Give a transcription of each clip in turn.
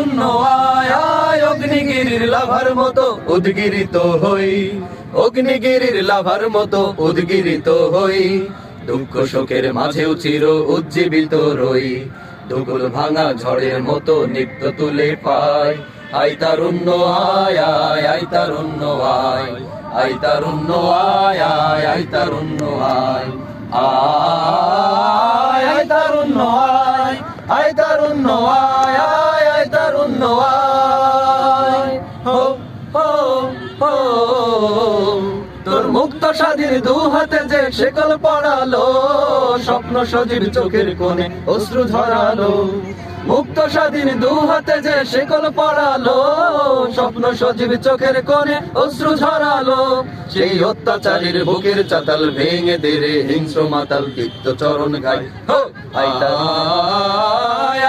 তারুণ্য আয় অগ্নিগিরির লাভার মতো উদ্গিরিত হই। অগ্নিগিরির লাভার মতো উদ্গিরিত হই। দুঃখ শোকের চির উজ্জীবিত রই। দুগুল ভাঙা ঝড়ের মতো নিত্য তুলে আই আয় আয়, আই তারুণ্য আয়। আই আয় আয়, আই আয়। আয় আয় তারুণ্য আয় আয় আয়। স্বাধীন দু হাতে যে শেকল পড়ালো, স্বপ্ন সজীব চোখের কোণে অশ্রু ধরালো। মুক্ত স্বাধীন দু হাতে যে শেকল পড়ালো, স্বপ্ন সজীব চোখের কোণে অশ্রু ঝরালো সেই অত্যাচারীর বুকের চাতাল ভেঙে দেরে হিংস্র মাতাল দীপ্ত চরণ গাই হো!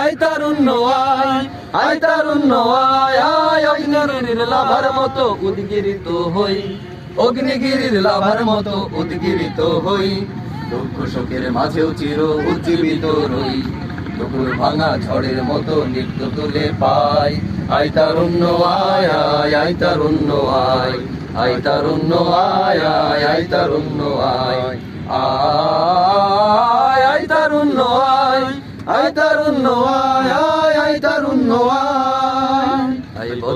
আই তারুণ্য আয় তারুণ্য আয় আয় আয় লাভার মতো উদ্গিরিত হই। অগ্নিগিরির লাভার মতো উদ্গিরিত হই। দুঃখ শোকের মাঝেও চির উজ্জীবিত রই। দুপুর ভাঙা ঝড়ের মতো নৃত্য তুলে পাই। আই তারুণ্য, আয় আয় আই তারুণ্য, আয়। আই তারুণ্য, আয় আয় আই তারুণ্য, আয়। আয় আই তারুণ্য, আয়। আই তারুণ্য আয়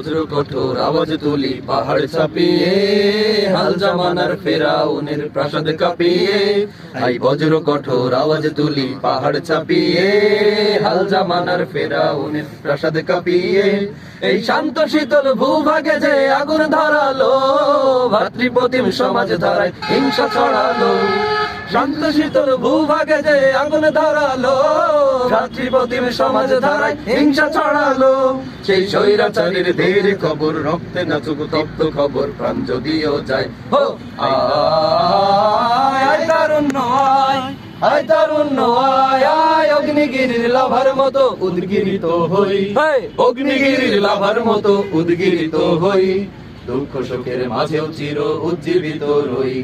বজ্র কঠোর আওয়াজ তুলি, পাহাড় ছাপিয়ে হাল জামানার ফেরাউনের প্রাসাদ কাঁপিয়ে। আই বজ্র কঠোর আওয়াজ তুলি, পাহাড় ছাপিয়ে হাল জামানার ফেরাউনের প্রাসাদ কাঁপিয়ে। এই শান্ত শীতল ভূভাগে যে আগুন ধরালো, ভাতৃপ্রতিম সমাজ ধারায় হিংসা ছড়ালো। শান্ত শীতল ভূভাগে যে আগুন ধরালো ভাতৃপ্রতিম সমাজ ধারায় হিংসা ছড়ালো। সেই স্বৈরাচারীর ধীর খবর রক্তে নাচুক তপ্ত খবর প্রাণ যদিও যায়। হো! আয় অগ্নিগিরির লাভার মতো উদ্গিরিত হই! অগ্নিগিরির লাভার মতো উদ্গিরিত হই। দুঃখ শোকের মাঝেও চির উজ্জীবিত রই।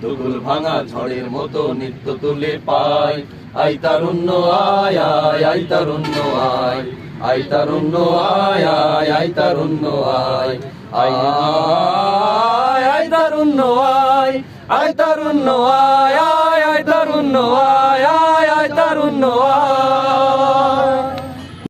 দুগুল ভাঙা ঝড়ের মতো নিত্য তুলে পাই। আই তারুণ্য, আয় আয়, আই তারুণ্য, আয়। আই তারুণ্য, আয় আয়, আই তারুণ্য, আয়। আয় আই তারুণ্য, আয়। আয় তারুণ্য, আয় আয় আয় তারুণ্য, আয়।